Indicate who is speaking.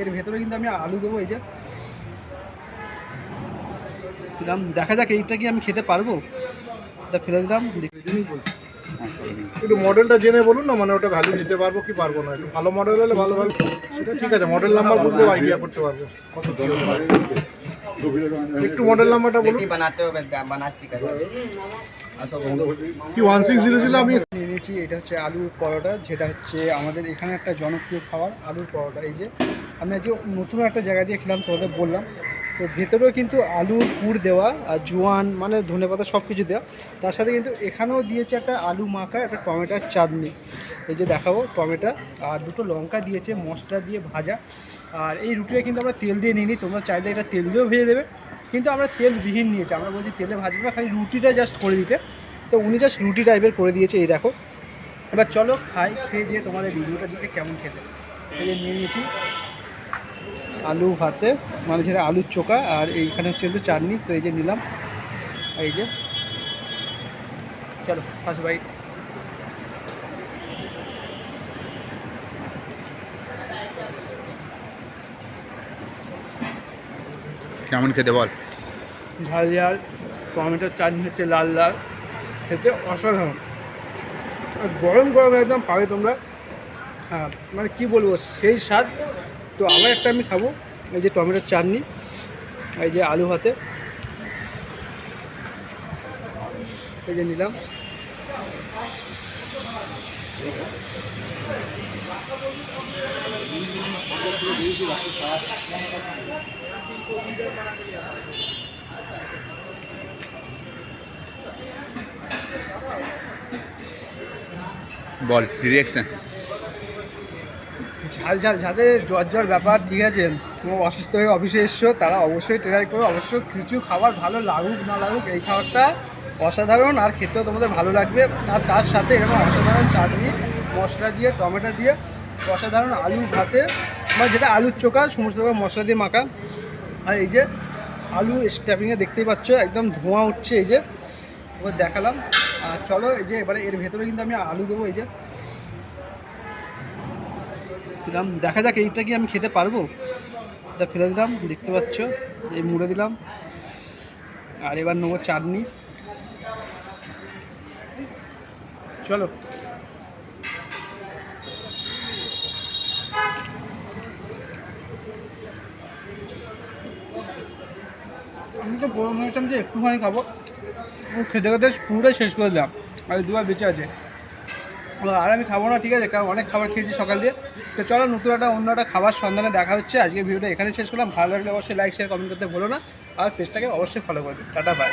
Speaker 1: এর ভেতরে কিন্তু আমি আলু দেবো এই যে। দিলাম। দেখা যাক এইটা কি আমি খেতে পারব। এটা ফেলে দিলাম।
Speaker 2: একটু মডেলটা জেনে বলুন না মানে ওটা ভ্যালু দিতে পারব কি পারব না। একটু ভালো মডেল হলে ভালো ভালো ঠিক আছে মডেল নাম্বার বলতে আইডিয়া করতে পারব। কত একটু মডেল নাম্বারটা বলুন।
Speaker 3: বানাতে হবে বানাচ্ছি কাজ
Speaker 2: কি ওয়ান সিক্স জিরো জিরো আমি?
Speaker 1: নিয়ে নিয়েছি এটা হচ্ছে আলুর পরোটা যেটা হচ্ছে আমাদের এখানে একটা জনপ্রিয় খাবার আলুর পরোটা। এই যে আমি আজকে নতুন একটা জায়গা দিয়ে খেলাম তোমাদের বললাম। তো ভেতরেও কিন্তু আলুর পুর দেওয়া আর জোয়ান মানে ধনেপাতা সব কিছু দেওয়া। তার সাথে কিন্তু এখানেও দিয়েছে একটা আলু মাখা একটা টমেটোর চাটনি। এই যে দেখাবো টমেটো আর দুটো লঙ্কা দিয়েছে মশলা দিয়ে ভাজা। আর এই রুটিটা কিন্তু আমরা তেল দিয়ে নিই তোমরা চাইলে এটা তেল দিয়েও ভেজে দেবে। কিন্তু আমরা তেল বিহীন নিয়েছি। আমরা বলছি তেলে ভাজবো না, খালি রুটিটা জাস্ট করে দিতে। তো উনি জাস্ট রুটি টাইপের করে দিয়েছে, এই দেখো। এবার চলো খাই, খেয়ে দিয়ে তোমাদের রিভিউটা দিতে কেমন খেতে। এই নিয়ে নিয়েছি আলু ভাতে মানে যেটা আলুর চোখা, আর এইখানে হচ্ছে কিন্তু চাটনি। তো এই যে নিলাম, এই যে। চলো ফার্স্ট বাইট
Speaker 4: কেমন খেতে বল?
Speaker 1: ঝাল ঝাল টমেটোর চাটনি হচ্ছে লাল লাল, খেতে অসাধারণ। আর গরম গরম একদম পাবে তোমরা। হ্যাঁ মানে কি বলব, সেই স্বাদ। তো আবার একটা আমি খাব, এই যে টমেটোর চাটনি, এই যে আলু ভাতে। এই যে নিলাম।
Speaker 4: বল রিয়াকশন
Speaker 1: ঝাল ঝাল যাদের জ্বর জ্বর ব্যাপার, ঠিক আছে? তোমার অসুস্থ হয়ে অফিসে এসছো, তারা অবশ্যই ট্রাই করো। অবশ্য কিছু খাবার ভালো লাগুক, না লাগুক, এই খাবারটা অসাধারণ আর খেতেও তোমাদের ভালো লাগবে। আর তার সাথে এরকম অসাধারণ চাটনি, মশলা দিয়ে, টমেটো দিয়ে, অসাধারণ আলু ভাতে, বা যেটা আলুর চোখা, সমস্ত রকম মশলা দিয়ে মাখা। আর এই যে আলু স্ট্যাপিংয়ে দেখতেই পাচ্ছ, একদম ধোঁয়া উঠছে এই যে। এবার দেখালাম। আর চলো এই যে এবারে এর ভেতরে কিন্তু আমি আলু দেবো, এই যে। দিলাম। দেখা যাক এইটা কি আমি খেতে পারব। এটা ফেলে দিলাম, দেখতে পাচ্ছ। এই মুড়ে দিলাম। আর এবার নেব চাটনি। চলো। বড় মনে হয়েছিলাম যে একটুখানি খাব। খেতে খেতে পুরোটাই শেষ করে দিলাম। আর দুবার বেঁচে আছে। আর আমি খাব না, ঠিক আছে, কারণ অনেক খাবার খেয়েছি সকাল দিয়ে। তো চলো, নতুন একটা, অন্য একটা খাবার সন্ধানে দেখা হচ্ছে। আজকে ভিডিওটা এখানে শেষ করলাম। ভালো লাগলে অবশ্যই লাইক শেয়ার কমেন্ট করতে ভুলো না। আর পেজটাকে অবশ্যই ফলো করবে। Tata bye